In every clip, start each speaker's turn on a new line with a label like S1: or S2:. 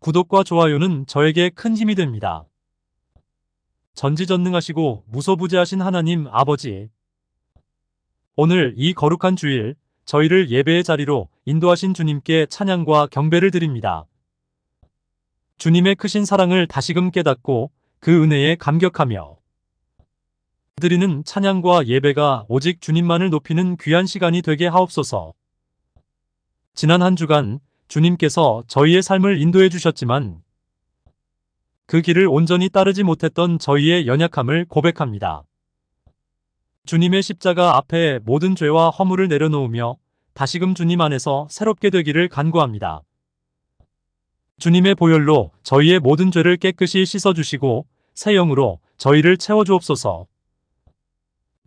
S1: 구독과 좋아요는 저에게 큰 힘이 됩니다. 전지전능하시고 무소부재하신 하나님 아버지. 오늘 이 거룩한 주일, 저희를 예배의 자리로 인도하신 주님께 찬양과 경배를 드립니다. 주님의 크신 사랑을 다시금 깨닫고 그 은혜에 감격하며 드리는 찬양과 예배가 오직 주님만을 높이는 귀한 시간이 되게 하옵소서. 지난 한 주간 주님께서 저희의 삶을 인도해 주셨지만 그 길을 온전히 따르지 못했던 저희의 연약함을 고백합니다. 주님의 십자가 앞에 모든 죄와 허물을 내려놓으며 다시금 주님 안에서 새롭게 되기를 간구합니다. 주님의 보혈로 저희의 모든 죄를 깨끗이 씻어주시고 새 영으로 저희를 채워주옵소서.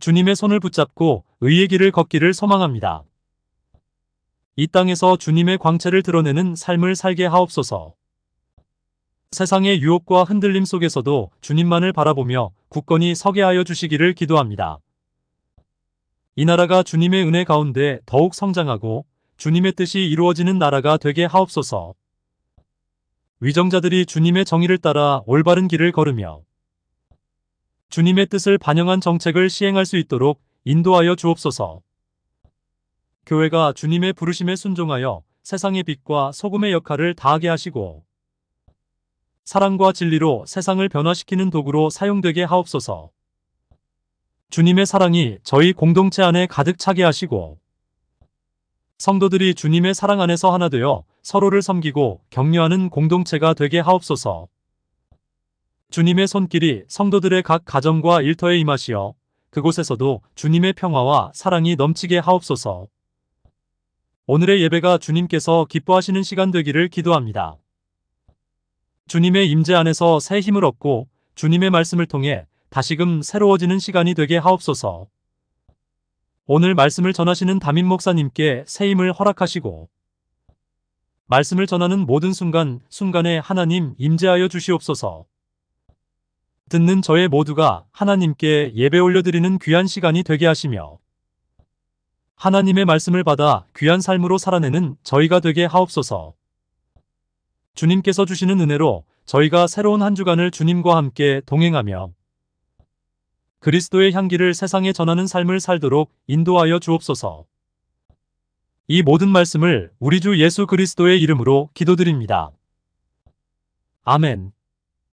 S1: 주님의 손을 붙잡고 의의 길을 걷기를 소망합니다. 이 땅에서 주님의 광채를 드러내는 삶을 살게 하옵소서. 세상의 유혹과 흔들림 속에서도 주님만을 바라보며 굳건히 서게 하여 주시기를 기도합니다. 이 나라가 주님의 은혜 가운데 더욱 성장하고 주님의 뜻이 이루어지는 나라가 되게 하옵소서. 위정자들이 주님의 정의를 따라 올바른 길을 걸으며 주님의 뜻을 반영한 정책을 시행할 수 있도록 인도하여 주옵소서. 교회가 주님의 부르심에 순종하여 세상의 빛과 소금의 역할을 다하게 하시고 사랑과 진리로 세상을 변화시키는 도구로 사용되게 하옵소서. 주님의 사랑이 저희 공동체 안에 가득 차게 하시고 성도들이 주님의 사랑 안에서 하나 되어 서로를 섬기고 격려하는 공동체가 되게 하옵소서. 주님의 손길이 성도들의 각 가정과 일터에 임하시어 그곳에서도 주님의 평화와 사랑이 넘치게 하옵소서. 오늘의 예배가 주님께서 기뻐하시는 시간 되기를 기도합니다. 주님의 임재 안에서 새 힘을 얻고 주님의 말씀을 통해 다시금 새로워지는 시간이 되게 하옵소서. 오늘 말씀을 전하시는 담임 목사님께 새 힘을 허락하시고 말씀을 전하는 모든 순간 순간에 하나님 임재하여 주시옵소서. 듣는 저의 모두가 하나님께 예배 올려드리는 귀한 시간이 되게 하시며 하나님의 말씀을 받아 귀한 삶으로 살아내는 저희가 되게 하옵소서. 주님께서 주시는 은혜로 저희가 새로운 한 주간을 주님과 함께 동행하며 그리스도의 향기를 세상에 전하는 삶을 살도록 인도하여 주옵소서. 이 모든 말씀을 우리 주 예수 그리스도의 이름으로 기도드립니다. 아멘.